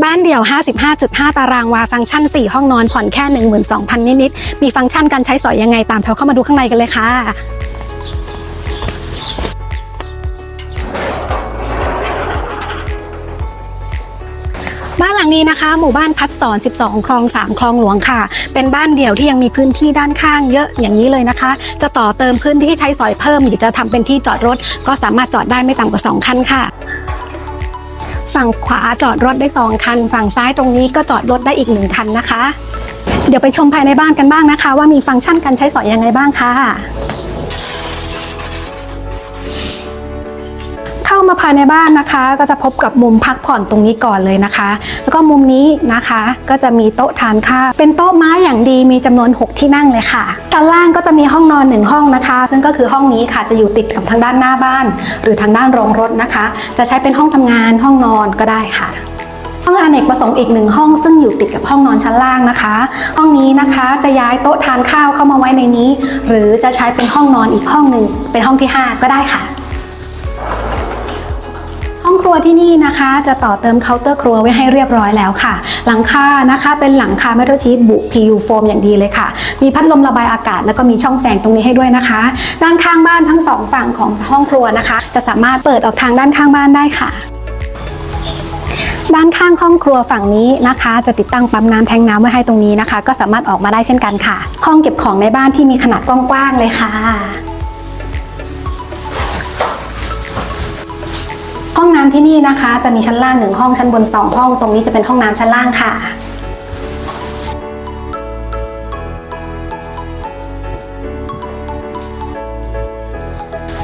บ้านเดี่ยว 55.5 ตารางวา ฟังก์ชัน 4 ห้องนอน ผ่อนแค่ 12,000 นิดๆ มีฟังก์ชันการใช้สอยยังไงตามแถวเข้ามาดูข้างในกันเลยค่ะบ้านหลังนี้นะคะ หมู่บ้านพัดสอน 12 คลอง 3 คลองหลวงค่ะ เป็นบ้านเดี่ยวที่ยังมีพื้นที่ด้านข้างเยอะอย่างนี้เลยนะคะ จะต่อเติมพื้นที่ใช้สอยเพิ่ม หรือจะทำเป็นที่จอดรถ ก็สามารถจอดได้ไม่ต่ำกว่า 2 คันค่ะ ฝั่งขวาจอดรถได้ 2 คัน ฝั่งซ้ายตรงนี้ก็จอดรถได้อีก 1 คันนะคะ เดี๋ยวไปชมภายในบ้านกันบ้างนะคะ ว่ามีฟังก์ชันการใช้สอยยังไงบ้างค่ะ มาภายในบ้านนะคะ ก็จะพบกับมุมพักผ่อนตรงนี้ก่อนเลยนะคะ แล้วก็มุมนี้นะคะก็จะมีโต๊ะทานข้าวเป็นโต๊ะไม้อย่างดีมีจำนวน 6 ที่นั่งเลยค่ะชั้นล่างก็จะมีห้องนอนหนึ่งห้องนะคะ ซึ่งก็คือห้องนี้ค่ะจะอยู่ติดกับทางด้านหน้าบ้าน หรือทางด้านโรงรถนะคะ จะใช้เป็นห้องทำงานห้องนอนก็ได้ค่ะห้องอเนกประสงค์อีกหนึ่งห้องซึ่งอยู่ติดกับห้องนอนชั้นล่างนะคะ ห้องนี้นะคะจะย้ายโต๊ะทานข้าวเข้ามาไว้ในนี้ หรือจะใช้เป็นห้องนอนอีกห้องหนึ่งเป็นห้องที่ 5 ก็ได้ค่ะ รัวที่นี่นะคะ จะต่อเติมเคาน์เตอร์ครัวไว้ให้เรียบร้อยแล้วค่ะ หลังคานะคะ เป็นหลังคาเมทัลชีตบุ PU โฟมอย่างดีเลยค่ะ มีพัดลมระบายอากาศแล้วก็มีช่องแสงตรงนี้ให้ด้วยนะคะ ด้านข้างบ้านทั้งสองฝั่งของห้องครัวนะคะ จะสามารถเปิดออกทางด้านข้างบ้านได้ค่ะด้านข้างห้องครัวฝั่งนี้นะคะ จะติดตั้งปั๊มน้ำแทงน้ำไว้ให้ตรงนี้นะคะ ก็สามารถออกมาได้เช่นกันค่ะ ห้องเก็บของในบ้านที่มีขนาดกว้างๆเลยค่ะ ห้องน้ำที่นี่นะคะ จะมีชั้นล่างหนึ่งห้องชั้นบนสองห้องตรงนี้จะเป็นห้องน้ำชั้นล่างค่ะ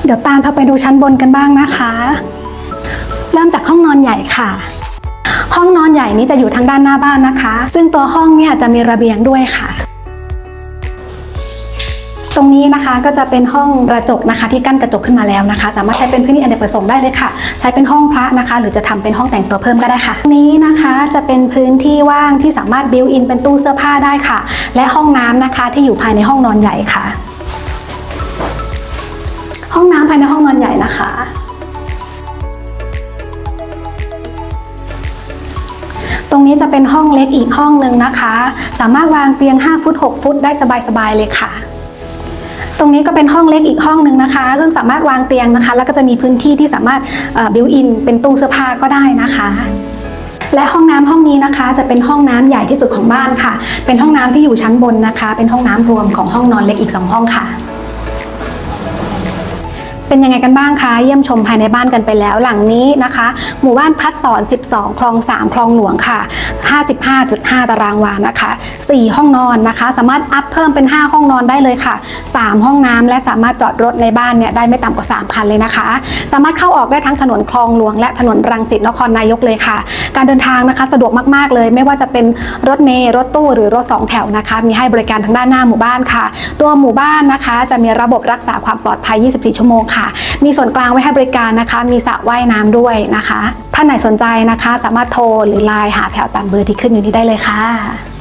เดี๋ยวตามเราไปดูชั้นบนกันบ้างนะคะ เริ่มจากห้องนอนใหญ่ค่ะห้องนอนใหญ่นี้จะอยู่ทางด้านหน้าบ้านนะคะ ซึ่งตัวห้องเนี่ยจะมีระเบียงด้วยค่ะ ตรงนี้นะคะก็จะเป็นห้องกระจกนะคะ ที่กั้นกระจกขึ้นมาแล้วนะคะ สามารถใช้เป็นพื้นที่อเนกประสงค์ได้เลยค่ะ ใช้เป็นห้องพระนะคะ หรือจะทำเป็นห้องแต่งตัวเพิ่มก็ได้ค่ะตรงนี้นะคะจะเป็นพื้นที่ว่างที่สามารถบิวอินเป็นตู้เสื้อผ้าได้ค่ะ และห้องน้ำนะคะที่อยู่ภายในห้องนอนใหญ่ค่ะ ห้องน้ำภายในห้องนอนใหญ่นะคะตรงนี้จะเป็นห้องเล็กอีกห้องหนึ่งนะคะ สามารถวางเตียง 5 ฟุต 6 ฟุตได้สบายๆเลยค่ะ ตรงนี้ก็เป็นห้องเล็กอีกห้องหนึ่งนะคะ ซึ่งสามารถวางเตียงนะคะ แล้วก็จะมีพื้นที่ที่สามารถบิวอินเป็นตู้เสื้อผ้าก็ได้นะคะและห้องน้ำห้องนี้นะคะ จะเป็นห้องน้ำใหญ่ที่สุดของบ้านค่ะ เป็นห้องน้ำที่อยู่ชั้นบนนะคะ เป็นห้องน้ำรวมของห้องนอนเล็กอีก 2 ห้องค่ะ เป็นยังไงกันบ้างคะเยี่ยมชมภายในบ้านกันไปแล้วหลังนี้นะคะ หมู่บ้านพัดสอน 12 คลอง 3 คลองหลวงค่ะ 55.5 ตารางวานะคะ 4 ห้องนอนนะคะ สามารถอัพเพิ่มเป็น 5 ห้องนอนได้เลยค่ะ 3 ห้องน้ำและสามารถจอดรถในบ้านเนี่ยได้ไม่ต่ำกว่า 3 คันเลยนะคะ สามารถเข้าออกได้ทั้งถนนคลองหลวง และถนนรังสิตนครนายกเลยค่ะ การเดินทางนะคะสะดวกมากๆเลย ไม่ว่าจะเป็นรถเมล์รถตู้หรือรถสองแถวนะคะ มีให้บริการทางด้านหน้าหมู่บ้านค่ะ ตัวหมู่บ้านนะคะ จะมีระบบรักษาความปลอดภัย 24 ชั่วโมงค่ะ มีส่วนกลางไว้ให้บริการนะคะ มีสระว่ายน้ำด้วยนะคะ ท่านไหนสนใจนะคะ สามารถโทรหรือไลน์หาแถวตามเบอร์ที่ขึ้นอยู่นี้ได้เลยค่ะ